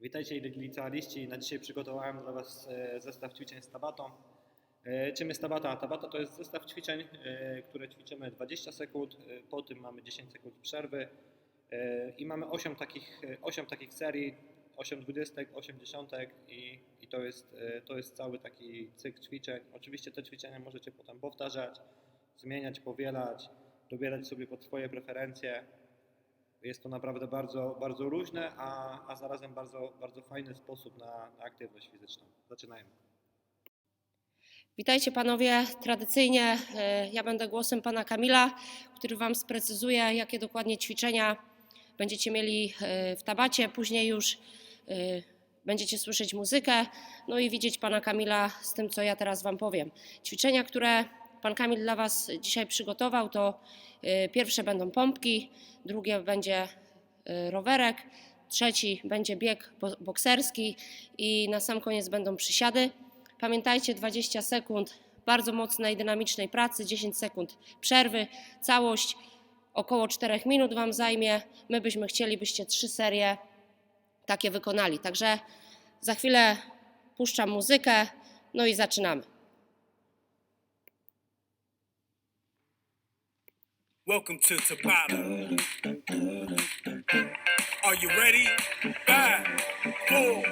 Witajcie licealiści. Na dzisiaj przygotowałem dla Was e, zestaw ćwiczeń z Tabatą. E, Czym jest Tabata? Tabata to jest zestaw ćwiczeń, e, które ćwiczymy 20 sekund, po tym mamy 10 sekund przerwy i mamy 8 takich, e, 8 takich serii, 8 dwudziestek, 8 dziesiątek i, i to, jest, to jest cały taki cykl ćwiczeń. Oczywiście te ćwiczenia możecie potem powtarzać, zmieniać, powielać, dobierać sobie pod swoje preferencje. Jest to naprawdę bardzo, bardzo luźne, a, a zarazem bardzo, bardzo fajny sposób na, na aktywność fizyczną. Zaczynajmy. Witajcie panowie. Tradycyjnie e, ja będę głosem pana Kamila, który wam sprecyzuje, jakie dokładnie ćwiczenia będziecie mieli e, w tabacie. Później już e, będziecie słyszeć muzykę, no i widzieć pana Kamila z tym, co ja teraz wam powiem. Ćwiczenia, które pan Kamil dla was dzisiaj przygotował, to e, pierwsze będą pompki, drugie będzie e, rowerek, trzeci będzie bieg bo- bokserski i na sam koniec będą przysiady. Pamiętajcie 20 sekund bardzo mocnej, dynamicznej pracy, 10 sekund przerwy. Całość około 4 minut Wam zajmie. My byśmy chcieli, byście trzy serie takie wykonali. Także za chwilę puszczam muzykę, no i zaczynamy. Welcome to Tabata. Are you ready? Five, four,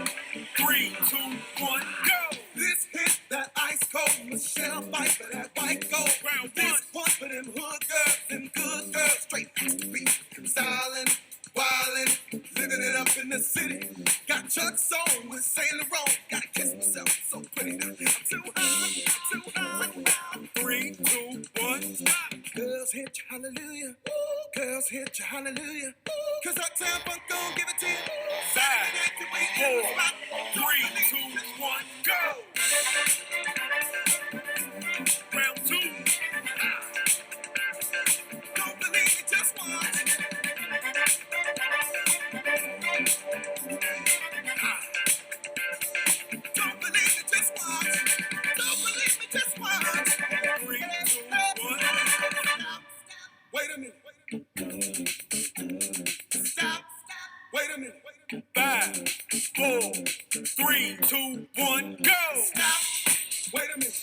three, two, one, go! This hit that ice cold Michelle fight for that white gold. Round this one for them hood girls, them good girls, straight to the beat, stylin', wildin', living it up in the city. Got Chuck's on with Saint Laurent, hallelujah. Girls hit you, hallelujah. Cause Uptown Funk gon' give Five, four, three, two, one, go. Stop. Wait a minute.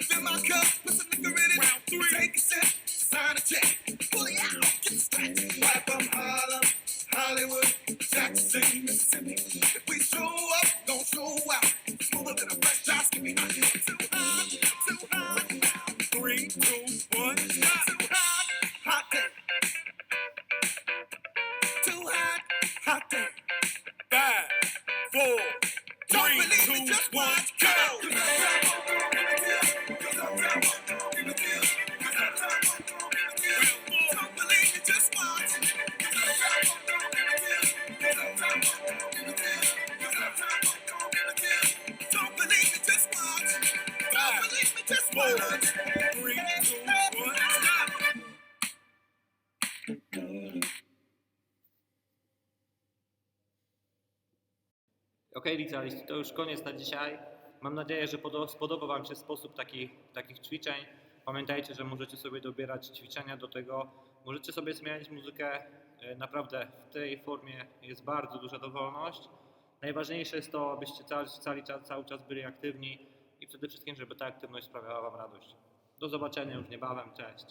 Fill my cup, put some liquor in it. Round three. Take a sip, sign a check. Pull it out, get the scratch. Right from Harlem, Hollywood, Jackson, Mississippi. If we show up, gon' show out. Smoother than a fresh drop. Skippy. Too hot, too hot. Three, two, one, stop. Too hot, hot day. Too hot, hot day. Five, four, three, two, one, go. Don't believe Ok, licealiści, to już koniec na dzisiaj. Mam nadzieję, że podo- spodoba Wam się sposób takich, takich ćwiczeń. Pamiętajcie, że możecie sobie dobierać ćwiczenia do tego. Możecie sobie zmieniać muzykę. E, Naprawdę w tej formie jest bardzo duża dowolność. Najważniejsze jest to, abyście cały, cały, czas, cały czas byli aktywni i przede wszystkim, żeby ta aktywność sprawiała Wam radość. Do zobaczenia już niebawem. Cześć.